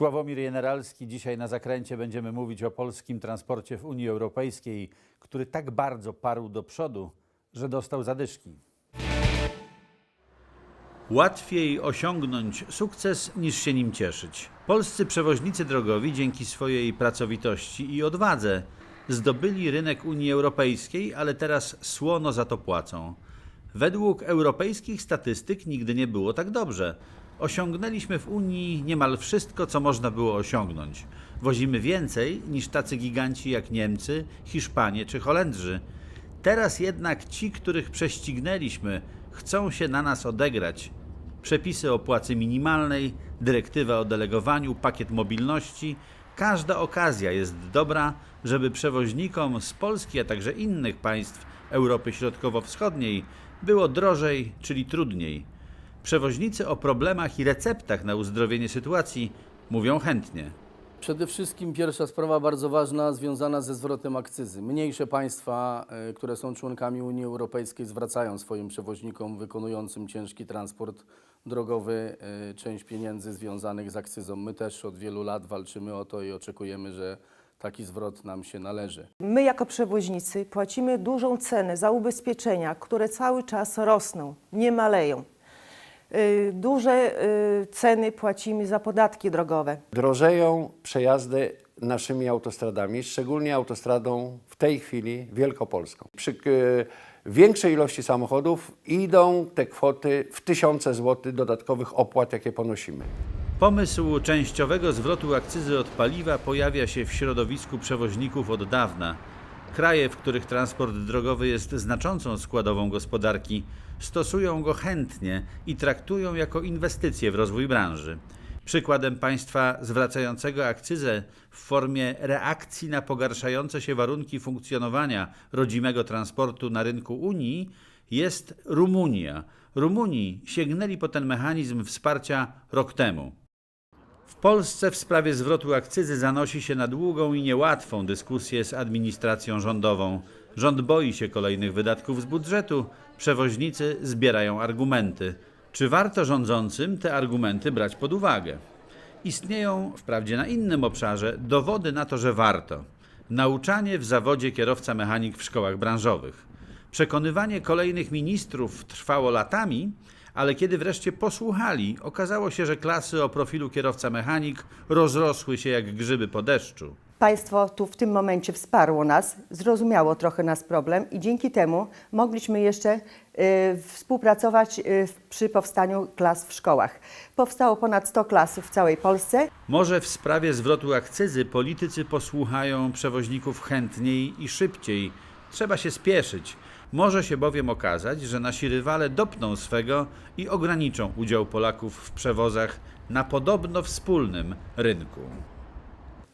Sławomir Jeneralski. Dzisiaj na zakręcie będziemy mówić o polskim transporcie w Unii Europejskiej, który tak bardzo parł do przodu, że dostał zadyszki. Łatwiej osiągnąć sukces niż się nim cieszyć. Polscy przewoźnicy drogowi dzięki swojej pracowitości i odwadze zdobyli rynek Unii Europejskiej, ale teraz słono za to płacą. Według europejskich statystyk nigdy nie było tak dobrze. Osiągnęliśmy w Unii niemal wszystko, co można było osiągnąć. Wozimy więcej niż tacy giganci jak Niemcy, Hiszpanie czy Holendrzy. Teraz jednak ci, których prześcignęliśmy, chcą się na nas odegrać. Przepisy o płacy minimalnej, dyrektywa o delegowaniu, pakiet mobilności każda okazja jest dobra, żeby przewoźnikom z Polski, a także innych państw Europy Środkowo-Wschodniej było drożej, czyli trudniej. Przewoźnicy o problemach i receptach na uzdrowienie sytuacji mówią chętnie. Przede wszystkim pierwsza sprawa bardzo ważna związana ze zwrotem akcyzy. Mniejsze państwa, e, które są członkami Unii Europejskiej, zwracają swoim przewoźnikom wykonującym ciężki transport drogowy e, część pieniędzy związanych z akcyzą. My też od wielu lat walczymy o to i oczekujemy, że taki zwrot nam się należy. My jako przewoźnicy płacimy dużą cenę za ubezpieczenia, które cały czas rosną, nie maleją. Y, Duże y, ceny płacimy za podatki drogowe. Drożeją przejazdy naszymi autostradami, szczególnie autostradą w tej chwili wielkopolską. Przy e, większej ilości samochodów idą te kwoty w tysiące złotych dodatkowych opłat, jakie ponosimy. Pomysł częściowego zwrotu akcyzy od paliwa pojawia się w środowisku przewoźników od dawna. Kraje, w których transport drogowy jest znaczącą składową gospodarki, stosują go chętnie i traktują jako inwestycje w rozwój branży. Przykładem państwa zwracającego akcyzę w formie reakcji na pogarszające się warunki funkcjonowania rodzimego transportu na rynku Unii jest Rumunia. Rumunii sięgnęli po ten mechanizm wsparcia rok temu. W Polsce w sprawie zwrotu akcyzy zanosi się na długą i niełatwą dyskusję z administracją rządową. Rząd boi się kolejnych wydatków z budżetu, przewoźnicy zbierają argumenty. Czy warto rządzącym te argumenty brać pod uwagę? Istnieją, wprawdzie na innym obszarze, dowody na to, że warto. Nauczanie w zawodzie kierowca mechanik w szkołach branżowych. Przekonywanie kolejnych ministrów trwało latami, ale kiedy wreszcie posłuchali, okazało się, że klasy o profilu kierowca mechanik rozrosły się jak grzyby po deszczu. Państwo tu w tym momencie wsparło nas, zrozumiało trochę nas problem i dzięki temu mogliśmy jeszcze y, współpracować y, przy powstaniu klas w szkołach. Powstało ponad 100 klas w całej Polsce. Może w sprawie zwrotu akcyzy politycy posłuchają przewoźników chętniej i szybciej. Trzeba się spieszyć. Może się bowiem okazać, że nasi rywale dopną swego i ograniczą udział Polaków w przewozach na podobno wspólnym rynku.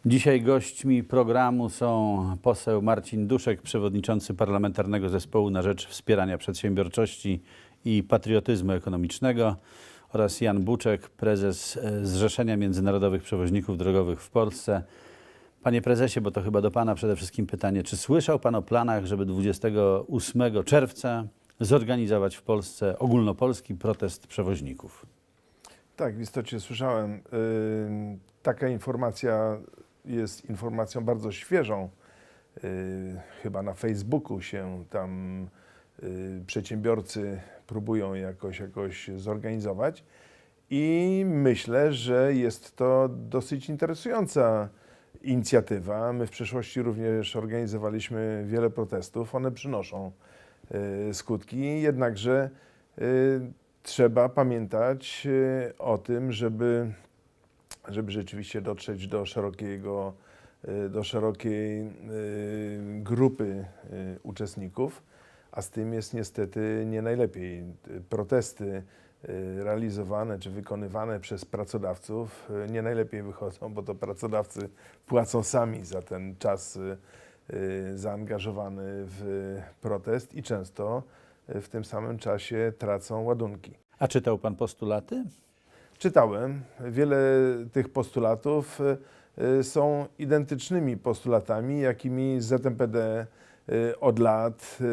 Dzisiaj gośćmi programu są poseł Marcin Duszek, przewodniczący Parlamentarnego Zespołu na Rzecz Wspierania Przedsiębiorczości i Patriotyzmu Ekonomicznego oraz Jan Buczek, prezes Zrzeszenia Międzynarodowych Przewoźników Drogowych w Polsce. Panie prezesie, bo to chyba do pana przede wszystkim pytanie, czy słyszał pan o planach, żeby 28 czerwca zorganizować w Polsce ogólnopolski protest przewoźników? Tak, w istocie słyszałem. Taka informacja jest informacją bardzo świeżą. Yy, Chyba na Facebooku się tam yy, przedsiębiorcy próbują jakoś, jakoś zorganizować. I myślę, że jest to dosyć interesująca inicjatywa. My w przeszłości również organizowaliśmy wiele protestów. One przynoszą y, skutki, jednakże y, trzeba pamiętać y, o tym, żeby, żeby rzeczywiście dotrzeć do szerokiego, do szerokiej grupy uczestników, a z tym jest niestety nie najlepiej. Protesty realizowane czy wykonywane przez pracodawców y, nie najlepiej wychodzą, bo to pracodawcy płacą sami za ten czas y, y, zaangażowany w protest i często y, w tym samym czasie tracą ładunki. A czytał pan postulaty? Czytałem. Wiele tych postulatów y, y, są identycznymi postulatami, jakimi ZMPD y, od lat y,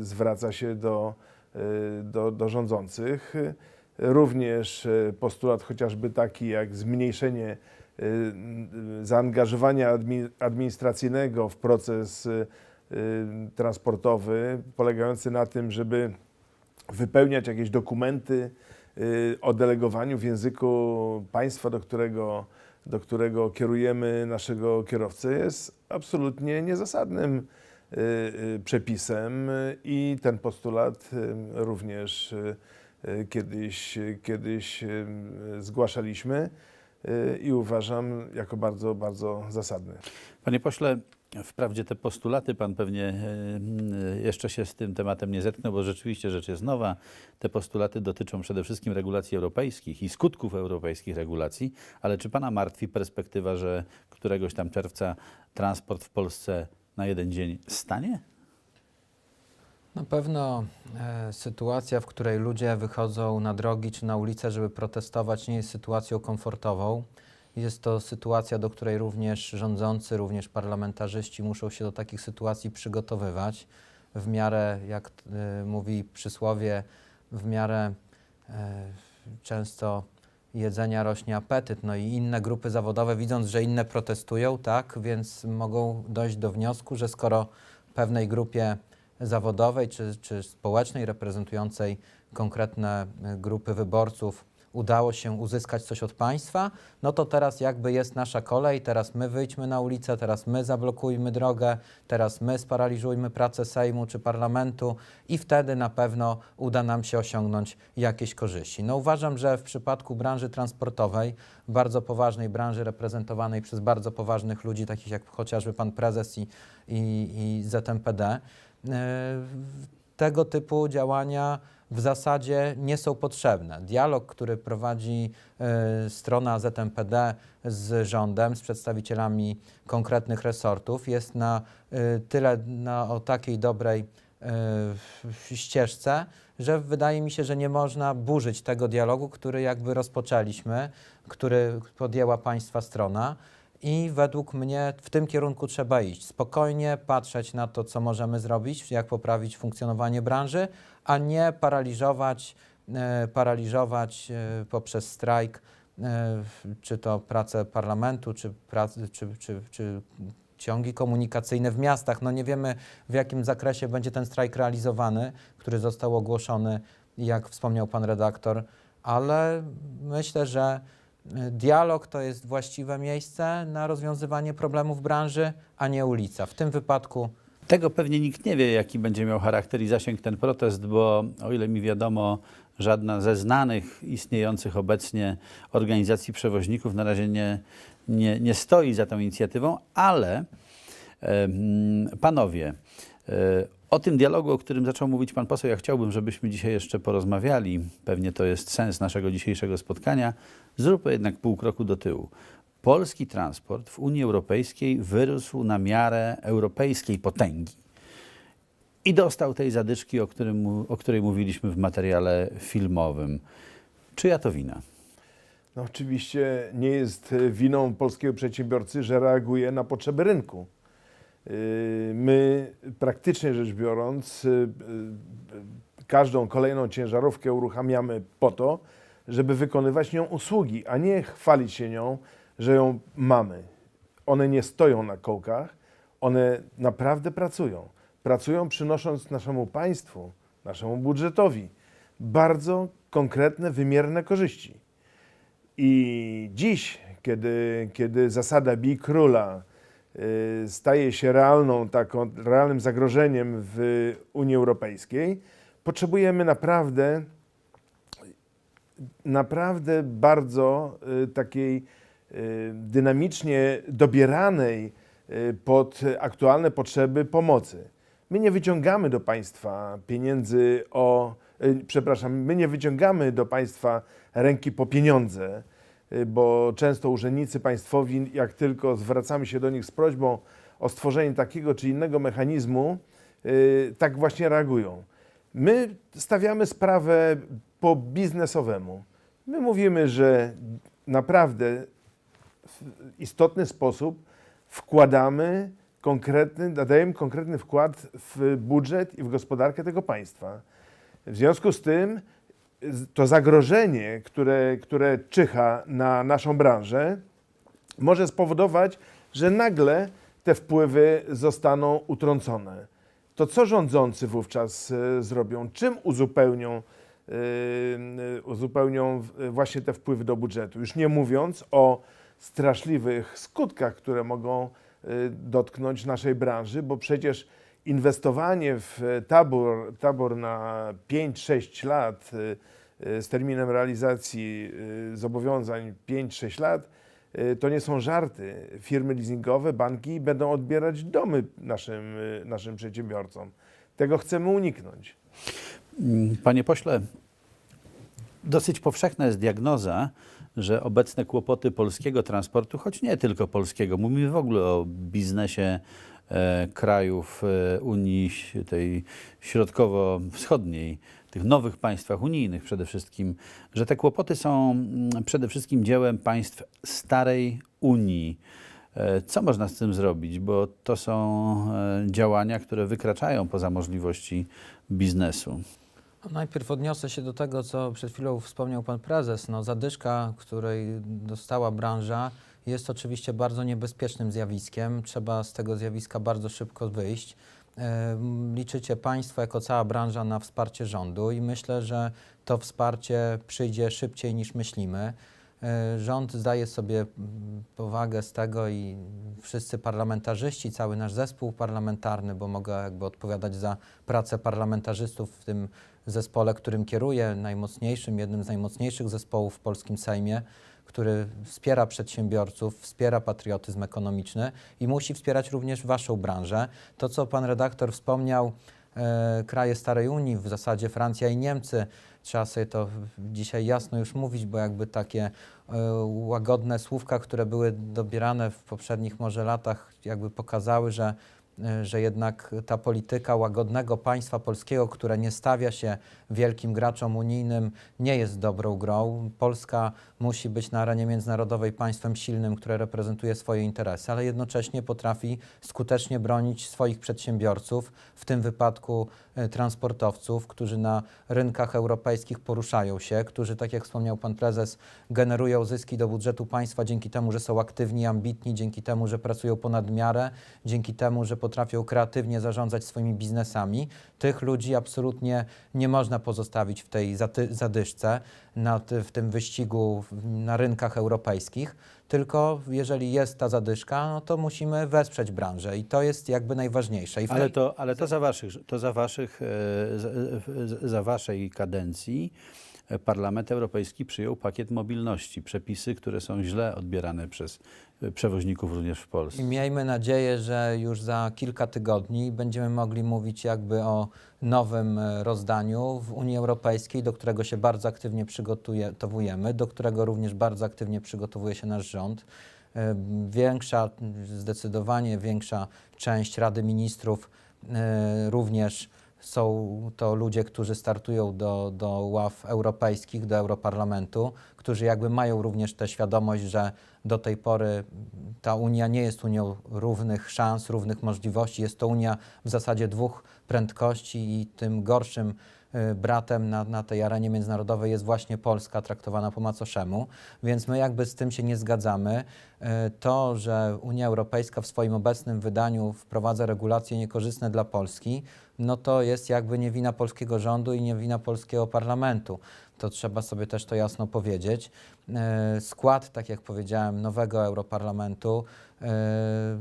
y, zwraca się do, y, do, do rządzących. Również y, postulat chociażby taki jak zmniejszenie y, zaangażowania admi- administracyjnego w proces y, y, transportowy, polegający na tym, żeby wypełniać jakieś dokumenty y, o delegowaniu w języku państwa, do którego, do którego kierujemy naszego kierowcę, jest absolutnie niezasadnym y, y, przepisem y, i ten postulat y, również y, y, kiedyś, kiedyś y, zgłaszaliśmy y, i uważam jako bardzo, bardzo zasadny. Panie pośle, wprawdzie te postulaty pan pewnie jeszcze się z tym tematem nie zetknął, bo rzeczywiście rzecz jest nowa. Te postulaty dotyczą przede wszystkim regulacji europejskich i skutków europejskich regulacji, ale czy pana martwi perspektywa, że któregoś tam czerwca transport w Polsce na jeden dzień stanie? Na pewno e, sytuacja, w której ludzie wychodzą na drogi czy na ulicę, żeby protestować, nie jest sytuacją komfortową. Jest to sytuacja, do której również rządzący, również parlamentarzyści muszą się do takich sytuacji przygotowywać. W miarę, jak e, mówi przysłowie, w miarę e, często jedzenia rośnie apetyt. No i inne grupy zawodowe, widząc, że inne protestują, tak, więc mogą dojść do wniosku, że skoro pewnej grupie zawodowej czy, czy społecznej reprezentującej konkretne y, grupy wyborców udało się uzyskać coś od państwa, no to teraz jakby jest nasza kolej, teraz my wyjdźmy na ulicę, teraz my zablokujmy drogę, teraz my sparaliżujmy pracę Sejmu czy parlamentu i wtedy na pewno uda nam się osiągnąć jakieś korzyści. No uważam, że w przypadku branży transportowej, bardzo poważnej branży reprezentowanej przez bardzo poważnych ludzi, takich jak chociażby pan prezes i, i, i ZMPD, E, tego typu działania w zasadzie nie są potrzebne. Dialog, który prowadzi e, strona ZMPD z rządem, z przedstawicielami konkretnych resortów, jest na e, tyle na, o takiej dobrej e, ścieżce, że wydaje mi się, że nie można burzyć tego dialogu, który jakby rozpoczęliśmy, który podjęła państwa strona. I według mnie w tym kierunku trzeba iść. Spokojnie patrzeć na to, co możemy zrobić, jak poprawić funkcjonowanie branży, a nie paraliżować, e, paraliżować e, poprzez strajk, e, czy to pracę parlamentu, czy, czy, czy, czy ciągi komunikacyjne w miastach. No nie wiemy, w jakim zakresie będzie ten strajk realizowany, który został ogłoszony, jak wspomniał pan redaktor, ale myślę, że dialog to jest właściwe miejsce na rozwiązywanie problemów branży, a nie ulica. W tym wypadku Tego pewnie nikt nie wie, jaki będzie miał charakter i zasięg ten protest, bo o ile mi wiadomo, żadna ze znanych istniejących obecnie organizacji przewoźników na razie nie, nie, nie stoi za tą inicjatywą, ale panowie, e, o tym dialogu, o którym zaczął mówić pan poseł, ja chciałbym, żebyśmy dzisiaj jeszcze porozmawiali. Pewnie to jest sens naszego dzisiejszego spotkania. Zróbmy jednak pół kroku do tyłu. Polski transport w Unii Europejskiej wyrósł na miarę europejskiej potęgi i dostał tej zadyczki, o, którym, o której mówiliśmy w materiale filmowym. Czyja to wina? No oczywiście nie jest winą polskiego przedsiębiorcy, że reaguje na potrzeby rynku. Yy, My praktycznie rzecz biorąc, yy, yy, każdą kolejną ciężarówkę uruchamiamy po to, żeby wykonywać nią usługi, a nie chwalić się nią, że ją mamy. One nie stoją na kołkach, one naprawdę pracują. Pracują przynosząc naszemu państwu, naszemu budżetowi bardzo konkretne, wymierne korzyści. I dziś, kiedy, kiedy zasada bij króla y, staje się realną, taką, realnym zagrożeniem w Unii Europejskiej, potrzebujemy naprawdę, naprawdę bardzo y, takiej dynamicznie dobieranej y, pod aktualne potrzeby pomocy. My nie wyciągamy do państwa pieniędzy o, y, przepraszam, my nie wyciągamy do państwa ręki po pieniądze, y, bo często urzędnicy państwowi, jak tylko zwracamy się do nich z prośbą o stworzenie takiego czy innego mechanizmu, y, tak właśnie reagują. My stawiamy sprawę po biznesowemu. My mówimy, że naprawdę w istotny sposób wkładamy konkretny, nadajemy konkretny wkład w budżet i w gospodarkę tego państwa. W związku z tym to zagrożenie, które, które czyha na naszą branżę, może spowodować, że nagle te wpływy zostaną utrącone. To co rządzący wówczas e, zrobią? Czym uzupełnią, e, e, uzupełnią właśnie te wpływy do budżetu? Już nie mówiąc o straszliwych skutkach, które mogą e, dotknąć naszej branży, bo przecież inwestowanie w tabor, tabor na 5-6 lat e, e, z terminem realizacji zobowiązań 5-6 lat, to nie są żarty. Firmy leasingowe, banki będą odbierać domy naszym, naszym przedsiębiorcom. Tego chcemy uniknąć. Mm, Panie pośle, dosyć powszechna jest diagnoza, że obecne kłopoty polskiego transportu, choć nie tylko polskiego, mówimy w ogóle o biznesie e, krajów e, Unii tej środkowo-wschodniej, tych nowych państwach unijnych przede wszystkim, że te kłopoty są mm, przede wszystkim dziełem państw starej Unii. E, Co można z tym zrobić? Bo to są e, działania, które wykraczają poza możliwości biznesu. Najpierw odniosę się do tego, co przed chwilą wspomniał pan prezes. No, zadyszka, której dostała branża, jest oczywiście bardzo niebezpiecznym zjawiskiem. Trzeba z tego zjawiska bardzo szybko wyjść. E, Liczycie Państwo jako cała branża na wsparcie rządu i myślę, że to wsparcie przyjdzie szybciej niż myślimy. E, Rząd zdaje sobie powagę z tego i wszyscy parlamentarzyści, cały nasz zespół parlamentarny, bo mogę jakby odpowiadać za pracę parlamentarzystów w tym zespole, którym kieruję, najmocniejszym, jednym z najmocniejszych zespołów w polskim Sejmie, który wspiera przedsiębiorców, wspiera patriotyzm ekonomiczny i musi wspierać również Waszą branżę. To, co Pan redaktor wspomniał, e, kraje Starej Unii, w zasadzie Francja i Niemcy, trzeba sobie to dzisiaj jasno już mówić, bo jakby takie e, łagodne słówka, które były dobierane w poprzednich może latach, jakby pokazały, że że jednak ta polityka łagodnego państwa polskiego, które nie stawia się wielkim graczom unijnym, nie jest dobrą grą. Polska musi być na arenie międzynarodowej państwem silnym, które reprezentuje swoje interesy, ale jednocześnie potrafi skutecznie bronić swoich przedsiębiorców, w tym wypadku e, transportowców, którzy na rynkach europejskich poruszają się, którzy, tak jak wspomniał pan prezes, generują zyski do budżetu państwa dzięki temu, że są aktywni, ambitni, dzięki temu, że pracują ponad miarę, dzięki temu, że potrafią kreatywnie zarządzać swoimi biznesami. Tych ludzi absolutnie nie można pozostawić w tej zadyszce, na ty- w tym wyścigu na rynkach europejskich. Tylko jeżeli jest ta zadyszka, no to musimy wesprzeć branżę i to jest jakby najważniejsze. Ale tej- to, ale to za waszych, to za waszych, e, za, e, za waszej kadencji Parlament Europejski przyjął pakiet mobilności, przepisy, które są źle odbierane przez e, przewoźników również w Polsce. I miejmy nadzieję, że już za kilka tygodni będziemy mogli mówić jakby o nowym e, rozdaniu w Unii Europejskiej, do którego się bardzo aktywnie przygotowujemy, do którego również bardzo aktywnie przygotowuje się nasz rząd. E, Większa, zdecydowanie większa część Rady Ministrów również są to ludzie, którzy startują do, do ław europejskich, do Europarlamentu, którzy jakby mają również tę świadomość, że do tej pory ta Unia nie jest Unią równych szans, równych możliwości. Jest to Unia w zasadzie dwóch prędkości i tym gorszym bratem na, na tej arenie międzynarodowej jest właśnie Polska traktowana po macoszemu, więc my jakby z tym się nie zgadzamy. Y, To, że Unia Europejska w swoim obecnym wydaniu wprowadza regulacje niekorzystne dla Polski, no to jest jakby nie wina polskiego rządu i nie wina polskiego parlamentu. To trzeba sobie też to jasno powiedzieć. E, Skład, tak jak powiedziałem, nowego Europarlamentu e,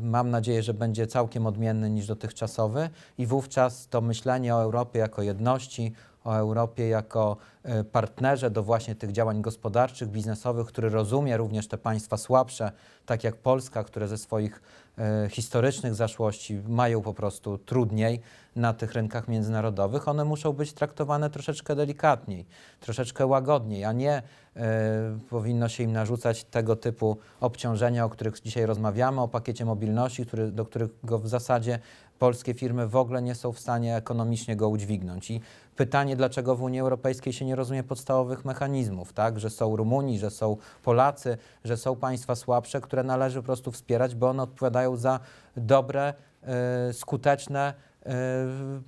mam nadzieję, że będzie całkiem odmienny niż dotychczasowy i wówczas to myślenie o Europie jako jedności, o Europie jako e, partnerze do właśnie tych działań gospodarczych, biznesowych, który rozumie również te państwa słabsze, tak jak Polska, które ze swoich e, historycznych zaszłości mają po prostu trudniej na tych rynkach międzynarodowych, one muszą być traktowane troszeczkę delikatniej, troszeczkę łagodniej, a nie e, powinno się im narzucać tego typu obciążenia, o których dzisiaj rozmawiamy, o pakiecie mobilności, który, do którego w zasadzie polskie firmy w ogóle nie są w stanie ekonomicznie go udźwignąć. I pytanie, dlaczego w Unii Europejskiej się nie rozumie podstawowych mechanizmów, tak? że są Rumuni, że są Polacy, że są państwa słabsze, które należy po prostu wspierać, bo one odpowiadają za dobre, e, skuteczne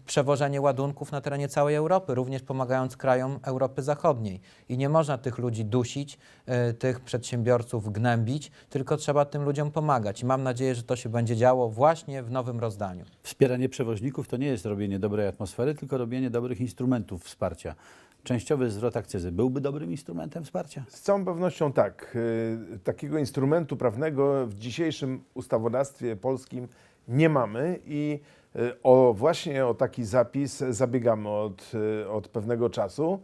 przewożenie ładunków na terenie całej Europy, również pomagając krajom Europy Zachodniej. I nie można tych ludzi dusić, y, tych przedsiębiorców gnębić, tylko trzeba tym ludziom pomagać. I mam nadzieję, że to się będzie działo właśnie w nowym rozdaniu. Wspieranie przewoźników to nie jest robienie dobrej atmosfery, tylko robienie dobrych instrumentów wsparcia. Częściowy zwrot akcyzy byłby dobrym instrumentem wsparcia? Z całą pewnością tak. Y, Takiego instrumentu prawnego w dzisiejszym ustawodawstwie polskim nie mamy i o właśnie o taki zapis zabiegamy od, y, od pewnego czasu.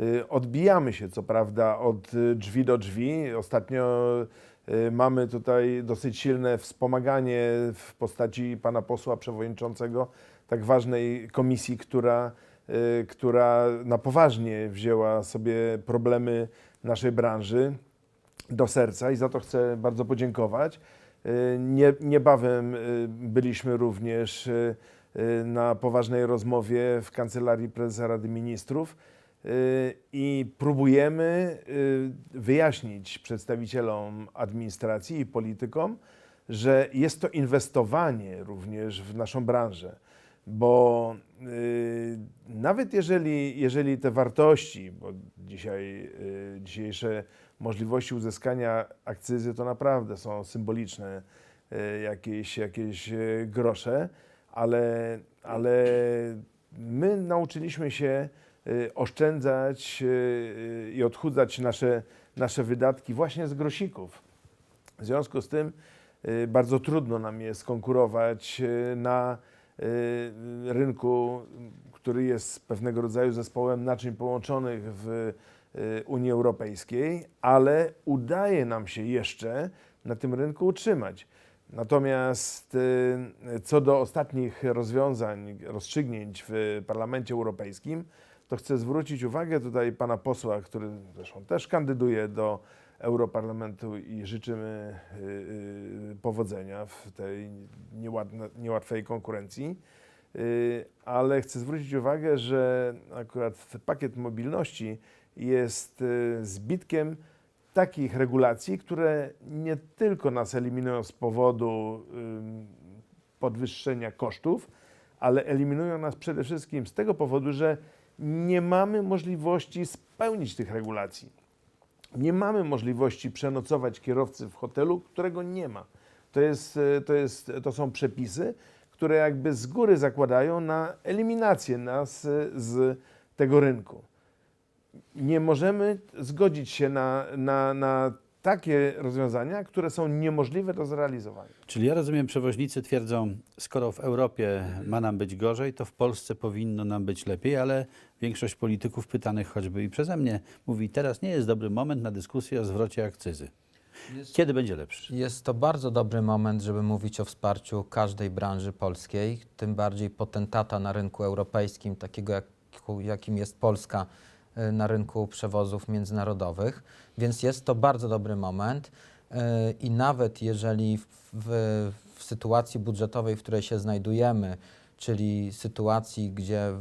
Y, Odbijamy się co prawda od drzwi do drzwi. Ostatnio y, mamy tutaj dosyć silne wspomaganie w postaci pana posła przewodniczącego tak ważnej komisji, która która na poważnie wzięła sobie problemy naszej branży do serca i za to chcę bardzo podziękować. Y, Nie, niebawem y, byliśmy również y, na poważnej rozmowie w Kancelarii Prezesa Rady Ministrów i próbujemy wyjaśnić przedstawicielom administracji i politykom, że jest to inwestowanie również w naszą branżę bo nawet jeżeli, jeżeli te wartości, bo dzisiaj, dzisiejsze możliwości uzyskania akcyzy to naprawdę są symboliczne y, jakieś, jakieś y, grosze, ale, ale my nauczyliśmy się y, oszczędzać i odchudzać nasze, nasze wydatki właśnie z grosików. W związku z tym bardzo trudno nam jest konkurować na rynku, który jest pewnego rodzaju zespołem naczyń połączonych w Unii Europejskiej, ale udaje nam się jeszcze na tym rynku utrzymać. Natomiast y, co do ostatnich rozwiązań, rozstrzygnięć w Parlamencie Europejskim, to chcę zwrócić uwagę tutaj pana posła, który zresztą też kandyduje do Europarlamentu i życzymy y, y, powodzenia w tej niełatwej konkurencji. Y, Ale chcę zwrócić uwagę, że akurat pakiet mobilności jest y, zbitkiem takich regulacji, które nie tylko nas eliminują z powodu podwyższenia kosztów, ale eliminują nas przede wszystkim z tego powodu, że nie mamy możliwości spełnić tych regulacji. Nie mamy możliwości przenocować kierowcy w hotelu, którego nie ma. To, jest, e, to, jest, to są przepisy, które jakby z góry zakładają na eliminację nas e, z tego rynku. Nie możemy zgodzić się na, na, na takie rozwiązania, które są niemożliwe do zrealizowania. Czyli ja rozumiem, przewoźnicy twierdzą, skoro w Europie ma nam być gorzej, to w Polsce powinno nam być lepiej, ale większość polityków pytanych choćby i przeze mnie mówi, teraz nie jest dobry moment na dyskusję o zwrocie akcyzy. Kiedy będzie lepszy? Jest to bardzo dobry moment, żeby mówić o wsparciu każdej branży polskiej, tym bardziej potentata na rynku europejskim, takiego jak, jakim jest Polska na rynku przewozów międzynarodowych. Więc jest to bardzo dobry moment y, i nawet jeżeli w, w, w sytuacji budżetowej, w której się znajdujemy, czyli sytuacji, gdzie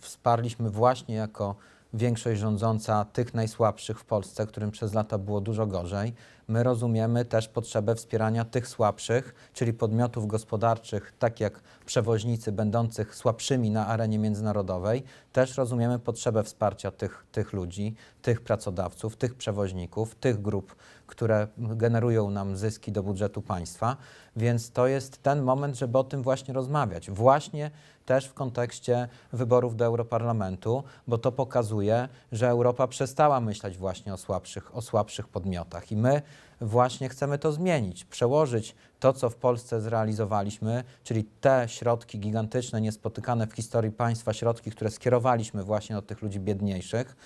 wsparliśmy właśnie jako większość rządząca tych najsłabszych w Polsce, którym przez lata było dużo gorzej. My rozumiemy też potrzebę wspierania tych słabszych, czyli podmiotów gospodarczych, tak jak przewoźnicy będących słabszymi na arenie międzynarodowej. Też rozumiemy potrzebę wsparcia tych, tych ludzi, tych pracodawców, tych przewoźników, tych grup, które generują nam zyski do budżetu państwa. Więc to jest ten moment, żeby o tym właśnie rozmawiać. Właśnie też w kontekście wyborów do Europarlamentu, bo to pokazuje, że Europa przestała myśleć właśnie o słabszych, o słabszych podmiotach. I my właśnie chcemy to zmienić, przełożyć to, co w Polsce zrealizowaliśmy, czyli te środki gigantyczne, niespotykane w historii państwa, środki, które skierowaliśmy właśnie do tych ludzi biedniejszych.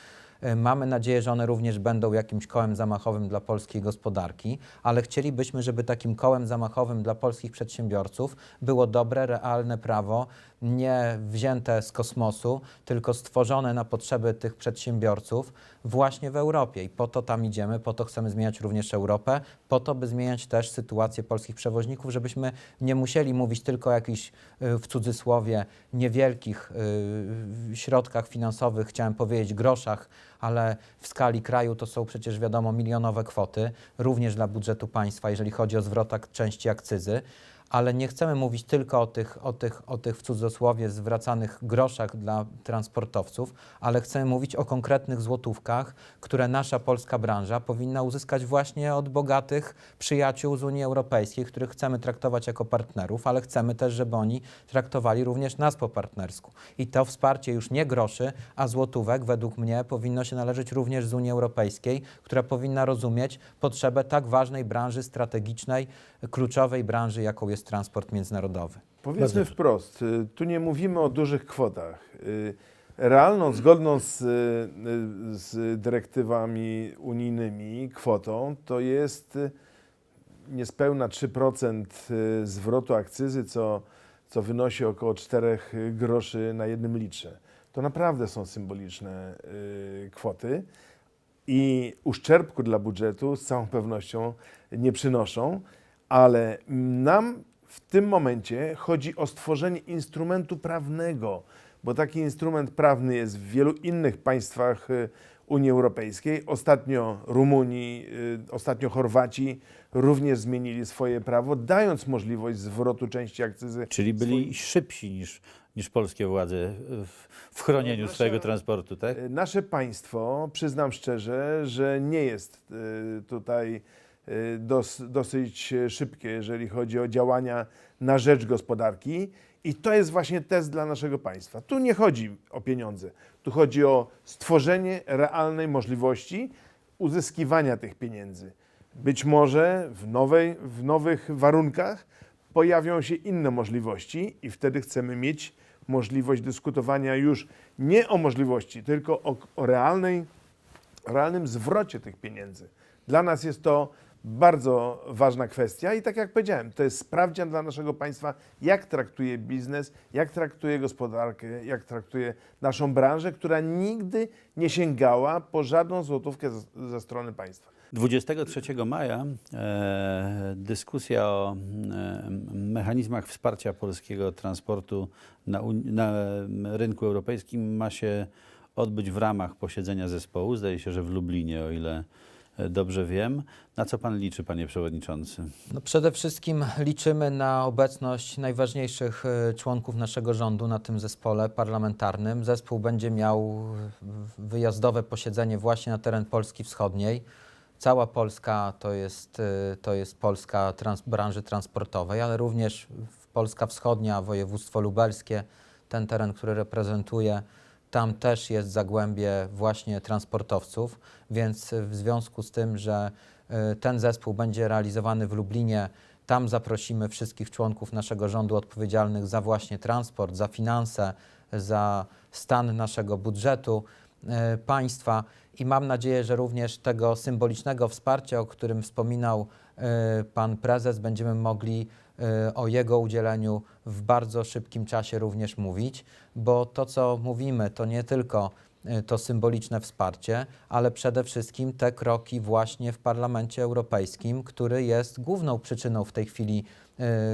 Y, Mamy nadzieję, że one również będą jakimś kołem zamachowym dla polskiej gospodarki, ale chcielibyśmy, żeby takim kołem zamachowym dla polskich przedsiębiorców było dobre, realne prawo, nie wzięte z kosmosu, tylko stworzone na potrzeby tych przedsiębiorców właśnie w Europie. I po to tam idziemy, po to chcemy zmieniać również Europę, po to, by zmieniać też sytuację polskich przewoźników, żebyśmy nie musieli mówić tylko o jakichś, y, w cudzysłowie, niewielkich y, środkach finansowych, chciałem powiedzieć groszach, ale w skali kraju to są przecież wiadomo milionowe kwoty, również dla budżetu państwa, jeżeli chodzi o zwrot części akcyzy. Ale nie chcemy mówić tylko o tych, o tych, o tych w cudzysłowie zwracanych groszach dla transportowców, ale chcemy mówić o konkretnych złotówkach, które nasza polska branża powinna uzyskać właśnie od bogatych przyjaciół z Unii Europejskiej, których chcemy traktować jako partnerów, ale chcemy też, żeby oni traktowali również nas po partnersku. I to wsparcie już nie groszy, a złotówek według mnie powinno się należeć również z Unii Europejskiej, która powinna rozumieć potrzebę tak ważnej branży strategicznej, kluczowej branży, jaką jest transport międzynarodowy. Powiedzmy wprost, y, tu nie mówimy o dużych kwotach. Y, Realną, zgodną z, y, z dyrektywami unijnymi kwotą to jest niespełna 3% y, zwrotu akcyzy, co, co wynosi około 4 groszy na jednym litrze. To naprawdę są symboliczne kwoty i uszczerbku dla budżetu z całą pewnością nie przynoszą, ale nam w tym momencie chodzi o stworzenie instrumentu prawnego, bo taki instrument prawny jest w wielu innych państwach y, Unii Europejskiej. Ostatnio Rumunii, y, ostatnio Chorwaci również zmienili swoje prawo, dając możliwość zwrotu części akcyzy. Czyli byli szybsi niż, niż polskie władze w, w chronieniu Nasza- swojego transportu, tak? Y, Nasze państwo, przyznam szczerze, że nie jest tutaj dos, dosyć szybkie, jeżeli chodzi o działania na rzecz gospodarki. I to jest właśnie test dla naszego państwa. Tu nie chodzi o pieniądze, tu chodzi o stworzenie realnej możliwości uzyskiwania tych pieniędzy. Być może w, nowej, w nowych warunkach pojawią się inne możliwości, i wtedy chcemy mieć możliwość dyskutowania już nie o możliwości, tylko o, o realnej, realnym zwrocie tych pieniędzy. Dla nas jest to bardzo ważna kwestia i tak jak powiedziałem, to jest sprawdzian dla naszego państwa, jak traktuje biznes, jak traktuje gospodarkę, jak traktuje naszą branżę, która nigdy nie sięgała po żadną złotówkę ze, strony państwa. 23 maja e, dyskusja o e, mechanizmach wsparcia polskiego transportu na, na rynku europejskim ma się odbyć w ramach posiedzenia zespołu. Zdaje się, że w Lublinie, o ile dobrze wiem. Na co pan liczy, panie przewodniczący? No przede wszystkim liczymy na obecność najważniejszych e, członków naszego rządu na tym zespole parlamentarnym. Zespół będzie miał wyjazdowe posiedzenie właśnie na teren Polski Wschodniej. Cała Polska to jest, e, to jest Polska trans, branży transportowej, ale również Polska Wschodnia, województwo lubelskie, ten teren, który reprezentuję, tam też jest zagłębie właśnie transportowców, więc w związku z tym, że y, ten zespół będzie realizowany w Lublinie, tam zaprosimy wszystkich członków naszego rządu odpowiedzialnych za właśnie transport, za finanse, za stan naszego budżetu y, państwa. I mam nadzieję, że również tego symbolicznego wsparcia, o którym wspominał y, pan prezes, będziemy mogli o jego udzieleniu w bardzo szybkim czasie również mówić, bo to, co mówimy, to nie tylko y, to symboliczne wsparcie, ale przede wszystkim te kroki właśnie w Parlamencie Europejskim, który jest główną przyczyną w tej chwili,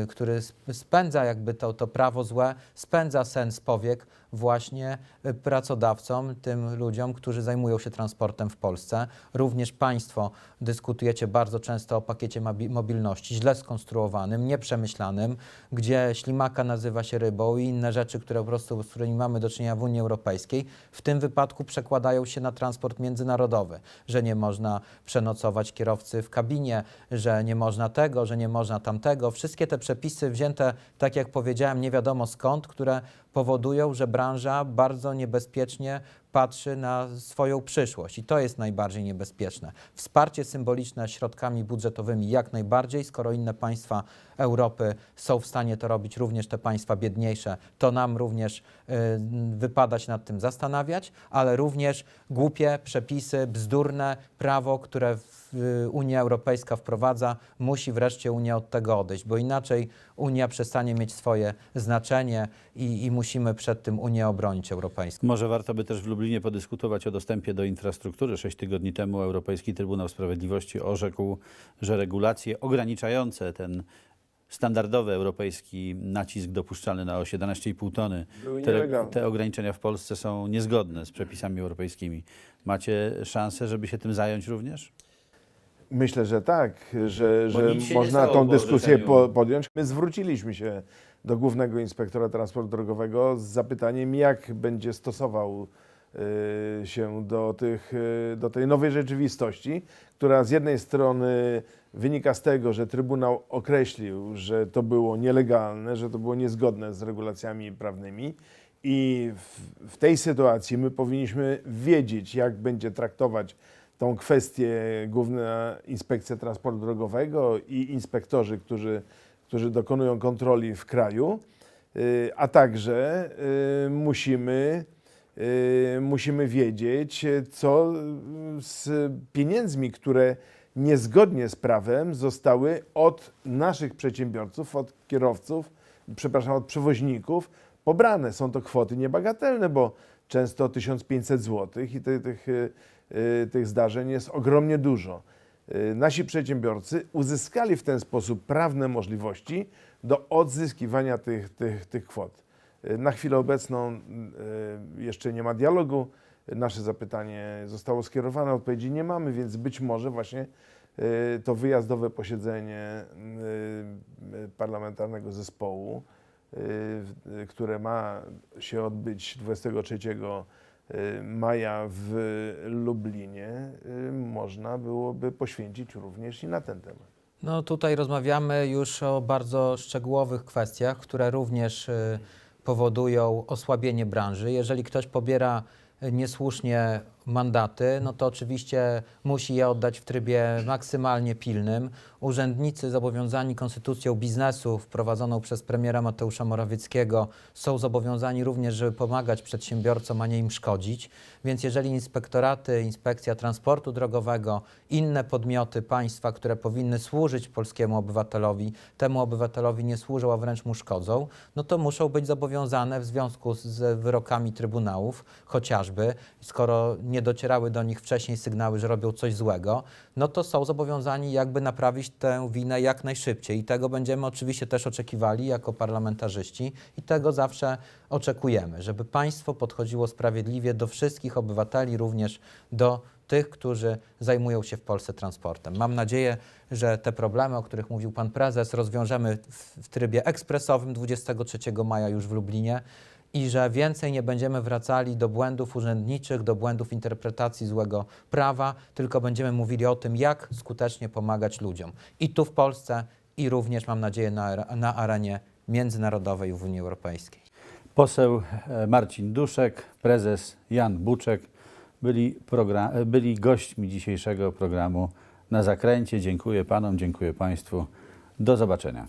y, który sp- spędza jakby to, to prawo złe, spędza sen z powiek właśnie y, pracodawcom, tym ludziom, którzy zajmują się transportem w Polsce. Również Państwo dyskutujecie bardzo często o pakiecie mobi- mobilności, źle skonstruowanym, nieprzemyślanym, gdzie ślimaka nazywa się rybą i inne rzeczy, które po prostu, z którymi mamy do czynienia w Unii Europejskiej, w tym wypadku przekładają się na transport międzynarodowy, że nie można przenocować kierowcy w kabinie, że nie można tego, że nie można tamtego. Wszystkie te przepisy wzięte, tak jak powiedziałem, nie wiadomo skąd, które powodują, że branża bardzo niebezpiecznie patrzy na swoją przyszłość i to jest najbardziej niebezpieczne. Wsparcie symboliczne środkami budżetowymi jak najbardziej, skoro inne państwa Europy są w stanie to robić, również te państwa biedniejsze, to nam również y, wypada się nad tym zastanawiać, ale również głupie przepisy, bzdurne prawo, które y, Unia Europejska wprowadza, musi wreszcie Unia od tego odejść, bo inaczej Unia przestanie mieć swoje znaczenie i, i musimy przed tym Unię obronić europejską. Może warto by też w Lublinie podyskutować o dostępie do infrastruktury. Sześć tygodni temu Europejski Trybunał Sprawiedliwości orzekł, że regulacje ograniczające ten standardowy europejski nacisk dopuszczalny na oś 11,5 tony, Były te, nielegalne. te ograniczenia w Polsce są niezgodne z przepisami europejskimi. Macie szansę, żeby się tym zająć również? Myślę, że tak, że, że nic się nie można stało tą po dyskusję orzeczeniu. po, podjąć. My zwróciliśmy się do Głównego Inspektora Transportu Drogowego z zapytaniem, jak będzie stosował się do, tych, y, do tej nowej rzeczywistości, która z jednej strony wynika z tego, że Trybunał określił, że to było nielegalne, że to było niezgodne z regulacjami prawnymi i w, w tej sytuacji my powinniśmy wiedzieć, jak będzie traktować tą kwestię Główna Inspekcja Transportu Drogowego i inspektorzy, którzy, którzy dokonują kontroli w kraju, y, a także y, musimy, y, musimy wiedzieć, y, co y, z pieniędzmi, które niezgodnie z prawem zostały od naszych przedsiębiorców, od kierowców, przepraszam, od przewoźników pobrane. Są to kwoty niebagatelne, bo często 1500 zł i ty, tych, y, y, tych zdarzeń jest ogromnie dużo. Y, Nasi przedsiębiorcy uzyskali w ten sposób prawne możliwości do odzyskiwania tych, tych, tych kwot. Na chwilę obecną y, jeszcze nie ma dialogu. Nasze zapytanie zostało skierowane, odpowiedzi nie mamy, więc być może właśnie y, to wyjazdowe posiedzenie y, parlamentarnego zespołu, które ma się odbyć 23 y, maja w Lublinie, można byłoby poświęcić również i na ten temat. No tutaj rozmawiamy już o bardzo szczegółowych kwestiach, które również powodują osłabienie branży. Jeżeli ktoś pobiera niesłusznie mandaty, no to oczywiście musi je oddać w trybie maksymalnie pilnym. Urzędnicy zobowiązani konstytucją biznesu wprowadzoną przez premiera Mateusza Morawieckiego są zobowiązani również, żeby pomagać przedsiębiorcom, a nie im szkodzić. Więc jeżeli inspektoraty, inspekcja transportu drogowego, inne podmioty państwa, które powinny służyć polskiemu obywatelowi, temu obywatelowi nie służą, a wręcz mu szkodzą, no to muszą być zobowiązane w związku z- wyrokami trybunałów, chociażby, skoro nie docierały do nich wcześniej sygnały, że robią coś złego, no to są zobowiązani jakby naprawić tę winę jak najszybciej. I tego będziemy oczywiście też oczekiwali jako parlamentarzyści i tego zawsze oczekujemy, żeby państwo podchodziło sprawiedliwie do wszystkich obywateli, również do tych, którzy zajmują się w Polsce transportem. Mam nadzieję, że te problemy, o których mówił pan prezes, rozwiążemy w, w trybie ekspresowym 23 maja już w Lublinie i że więcej nie będziemy wracali do błędów urzędniczych, do błędów interpretacji złego prawa, tylko będziemy mówili o tym, jak skutecznie pomagać ludziom. I tu w Polsce, i również mam nadzieję na, na arenie międzynarodowej w Unii Europejskiej. Poseł e, Marcin Duszek, prezes Jan Buczek byli, e, byli gośćmi dzisiejszego programu na zakręcie. Dziękuję panom, dziękuję państwu. Do zobaczenia.